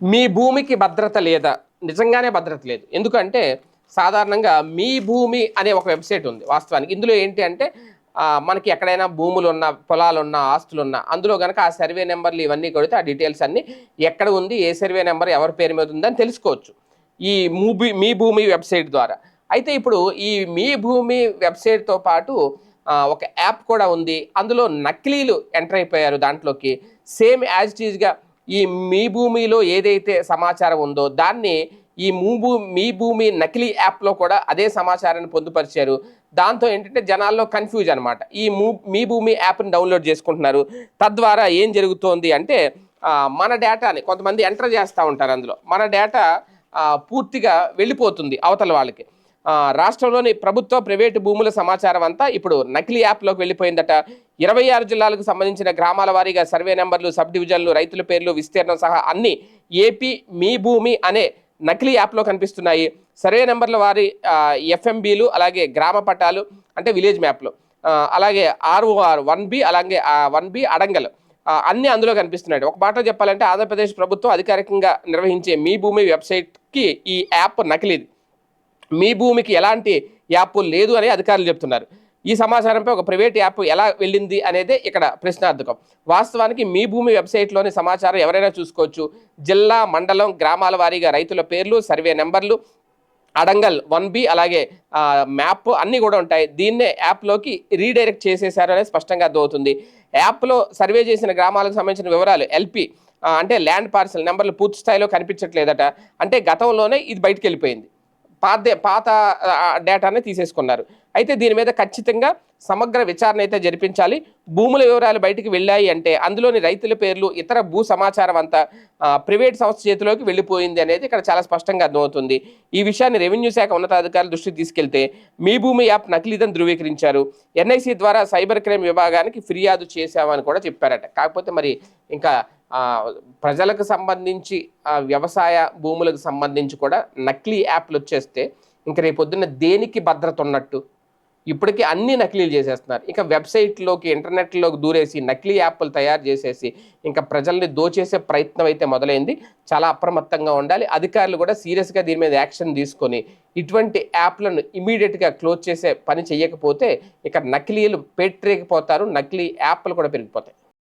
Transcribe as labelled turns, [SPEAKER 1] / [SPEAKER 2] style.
[SPEAKER 1] మీ భూమికి భద్రత లేదా? నిజంగానే భద్రత లేదు. ఎందుకంటే సాధారణంగా మీ భూమి అనే ఒక వెబ్సైట్ ఉంది వాస్తవానికి. ఇందులో ఏంటి అంటే మనకి ఎక్కడైనా భూములు ఉన్న పొలాలు ఉన్న ఆస్తులు ఉన్న అందులో కనుక ఆ సర్వే నెంబర్లు ఇవన్నీ కొడితే ఆ డీటెయిల్స్ అన్నీ ఎక్కడ ఉంది ఏ సర్వే నెంబర్ ఎవరి పేరు మీద ఉందని తెలుసుకోవచ్చు. ఈ మూబీ మీ భూమి వెబ్సైట్ ద్వారా. అయితే ఇప్పుడు ఈ మీ భూమి వెబ్సైట్తో పాటు ఒక యాప్ కూడా ఉంది. అందులో నకిలీలు ఎంటర్ అయిపోయారు దాంట్లోకి. సేమ్ యాజ్ ఇట్ ఈజ్గా ఈ మీ భూమిలో ఏదైతే సమాచారం ఉందో దాన్ని ఈ మూ భూ మీ భూమి నకిలీ యాప్లో కూడా అదే సమాచారాన్ని పొందుపరిచారు. దాంతో ఏంటంటే జనాల్లో కన్ఫ్యూజ్ అనమాట ఈ మూ మీ భూమి యాప్ని డౌన్లోడ్ చేసుకుంటున్నారు. తద్వారా ఏం జరుగుతోంది అంటే మన డేటాని కొంతమంది ఎంటర్ చేస్తూ ఉంటారు అందులో. మన డేటా పూర్తిగా వెళ్ళిపోతుంది అవతల వాళ్ళకి. రాష్ట్రంలోని ప్రభుత్వ ప్రైవేటు భూముల సమాచారం అంతా ఇప్పుడు నకిలీ యాప్లోకి వెళ్ళిపోయిందట. ఇరవై ఆరు జిల్లాలకు సంబంధించిన గ్రామాల వారీగా సర్వే నెంబర్లు సబ్ డివిజన్లు రైతుల పేర్లు విస్తీర్ణం సహా అన్ని ఏపీ మీ భూమి అనే నకిలీ యాప్లో కనిపిస్తున్నాయి. సర్వే నెంబర్ల వారి ఎఫ్ఎంబీలు అలాగే గ్రామ పట్టాలు అంటే విలేజ్ మ్యాప్లో అలాగే ఆర్ఓఆర్ వన్ బి అలాగే వన్ బి అడంగల్ అన్నీ అందులో కనిపిస్తున్నాయి. ఒక మాటలో చెప్పాలంటే ఆంధ్రప్రదేశ్ ప్రభుత్వం అధికారికంగా నిర్వహించే మీ భూమి వెబ్సైట్కి ఈ యాప్ నకిలీది. మీ భూమికి ఎలాంటి యాప్ లేదు అని అధికారులు చెప్తున్నారు. ఈ సమాచారంపై ఒక ప్రైవేట్ యాప్ ఎలా వెళ్ళింది అనేది ఇక్కడ ప్రశ్నార్థకం. వాస్తవానికి మీ భూమి వెబ్సైట్లోని సమాచారం ఎవరైనా చూసుకోవచ్చు. జిల్లా మండలం గ్రామాల వారీగా రైతుల పేర్లు సర్వే నెంబర్లు అడంగల్ వన్ బి అలాగే మ్యాప్ అన్నీ కూడా ఉంటాయి. దీన్నే యాప్లోకి రీడైరెక్ట్ చేసేసారు అనేది స్పష్టంగా అర్థమవుతుంది. యాప్లో సర్వే చేసిన గ్రామాలకు సంబంధించిన వివరాలు ఎల్పి అంటే ల్యాండ్ పార్సల్ నెంబర్లు పూర్తి స్థాయిలో కనిపించట్లేదట. అంటే గతంలోనే ఇది బయటికి వెళ్ళిపోయింది. పాత పాత డేటానే తీసేసుకున్నారు. అయితే దీని మీద ఖచ్చితంగా సమగ్ర విచారణ అయితే జరిపించాలి. భూముల వివరాలు బయటికి వెళ్ళాయి అంటే అందులోని రైతుల పేర్లు ఇతర భూ సమాచారం అంతా ప్రైవేట్ సంస్థ చేతిలోకి వెళ్ళిపోయింది అనేది ఇక్కడ చాలా స్పష్టంగా అర్థమవుతుంది. ఈ విషయాన్ని రెవెన్యూ శాఖ ఉన్నతాధికారులు దృష్టికి తీసుకెళ్తే మీ భూమి యాప్ నకిలీదని ధృవీకరించారు. ఎన్ఐసి ద్వారా సైబర్ క్రైమ్ విభాగానికి ఫిర్యాదు చేశామని కూడా చెప్పారట. కాకపోతే మరి ఇంకా ప్రజలకు సంబంధించి వ్యవసాయ భూములకు సంబంధించి కూడా నకిలీ యాప్లు వచ్చేస్తే ఇంకా రేపొద్దున్న దేనికి భద్రత ఉన్నట్టు? ఇప్పటికీ అన్ని నకిలీలు చేసేస్తున్నారు. ఇంకా వెబ్సైట్లోకి ఇంటర్నెట్లోకి దూరేసి నకిలీ యాప్లు తయారు చేసేసి ఇంకా ప్రజల్ని దోచేసే ప్రయత్నం అయితే మొదలైంది. చాలా అప్రమత్తంగా ఉండాలి. అధికారులు కూడా సీరియస్గా దీని మీద యాక్షన్ తీసుకొని ఇటువంటి యాప్లను ఇమీడియట్గా క్లోజ్ చేసే పని చేయకపోతే ఇక నకిలీలు పెట్టరేకపోతారు నకిలీ యాప్లు కూడా పెరిగిపోతాయి.